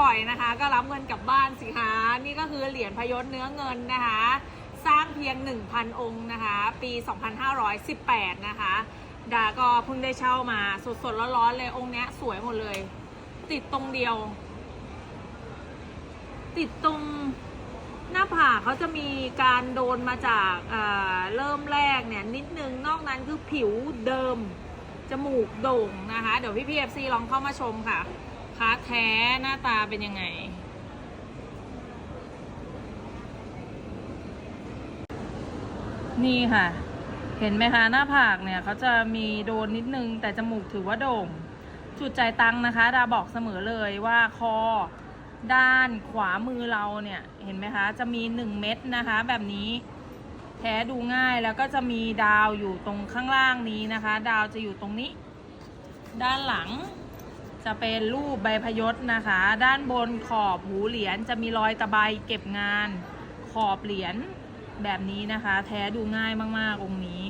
ปล่อยนะคะ ก็รับเงินกลับบ้านสิคะนี่ก็คือเหรียญพยศเนื้อเงินนะคะ สร้างเพียง 1,000 องค์นะคะ ปี 2518 นะคะ ดาก็เพิ่งได้เช่ามาสดๆร้อนๆเลยองค์เนี้ยสวยหมดเลย ติดตรงเดียว ติดตรงหน้าผากเขาจะมีการโดนมาจากเอ่อเริ่มแรกเนี่ยนิดนึงนอกนั้นคือผิวเดิม จมูกโด่งนะคะ เดี๋ยวพี่พีเอฟซีลองเข้ามาชมค่ะ ค้าแท้หน้าตาเป็นยังไง นี่ค่ะ เห็นไหมคะหน้าผากเนี่ยเขาจะมีโดนนิดนึง แต่จมูกถือว่าโด่ง จุดใจตังนะคะ ดาบอกเสมอเลยว่าคอด้านขวามือเราเนี่ย เห็นไหมคะ จะมีหนึ่งเม็ดนะคะ แบบนี้แท้ดูง่ายแล้วก็จะมีดาวอยู่ตรงข้างล่างนี้นะคะ ดาวจะอยู่ตรงนี้ ด้านหลัง จะเป็นรูปใบพยศนะคะ ด้านบนขอบหูเหรียญจะมีรอยตะไบเก็บงานขอบเหรียญแบบนี้นะคะ แท้ดูง่ายมากๆองค์นี้